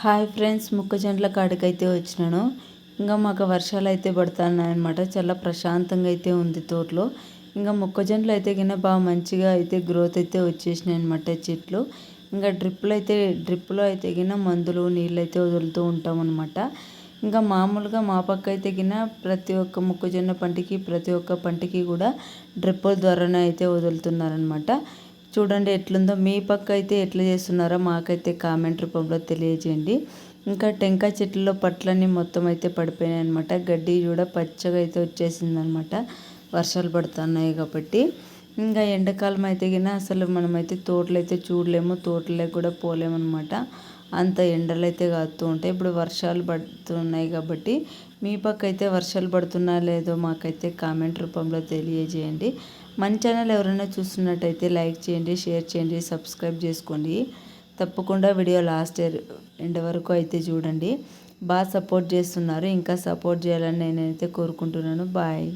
Hi friends మొక్కజొన్నల కాడికైతే వచ్చినాను. ఇంకా మాకు వర్షాలు అయితే పడుతున్నాయి అనమాట చాలా ప్రశాంతంగా అయితే ఉంది తోటలో. ఇంకా మొక్కజొన్నలు అయితే కింద బాగా మంచిగా అయితే గ్రోత్ అయితే వచ్చేసినాయి అనమాట చెట్లు. ఇంకా డ్రిప్పులు అయితే డ్రిప్పులో అయితే కింద మందులు నీళ్ళు అయితే వదులుతూ ఉంటాం అనమాట ఇంకా మామూలుగా మా పక్క అయితే కింద ప్రతి ఒక్క మొక్కజొన్న పంటకి ప్రతి ఒక్క పంటకి కూడా డ్రిప్పుల ద్వారానే అయితే వదులుతున్నారనమాట చూడండి ఎట్లుందో. మీ పక్క అయితే ఎట్లా చేస్తున్నారో మాకైతే కామెంట్ రూపంలో తెలియజేయండి. ఇంకా టెంకాయ చెట్లలో పట్లన్నీ మొత్తం అయితే పడిపోయినాయి అనమాట గడ్డి కూడా పచ్చగా అయితే వచ్చేసింది అనమాట వర్షాలు పడుతున్నాయి కాబట్టి. ఇంకా ఎండాకాలం అయితే కానీ అసలు మనమైతే తోటలు అయితే చూడలేము తోటలోకి కూడా పోలేమన్నమాట. అంత ఎండలు అయితే కాస్తూ ఉంటాయి. ఇప్పుడు వర్షాలు పడుతున్నాయి కాబట్టి మీ పక్క అయితే వర్షాలు పడుతున్నా లేదో మాకైతే కామెంట్ రూపంలో తెలియజేయండి. మన ఛానల్ ఎవరైనా చూస్తున్నట్టయితే లైక్ చేయండి షేర్ చేయండి సబ్స్క్రైబ్ చేసుకోండి. తప్పకుండా వీడియో లాస్ట్ ఎండ్ వరకు అయితే చూడండి. బాగా సపోర్ట్ చేస్తున్నారు. ఇంకా సపోర్ట్ చేయాలని నేనైతే కోరుకుంటున్నాను. బాయ్.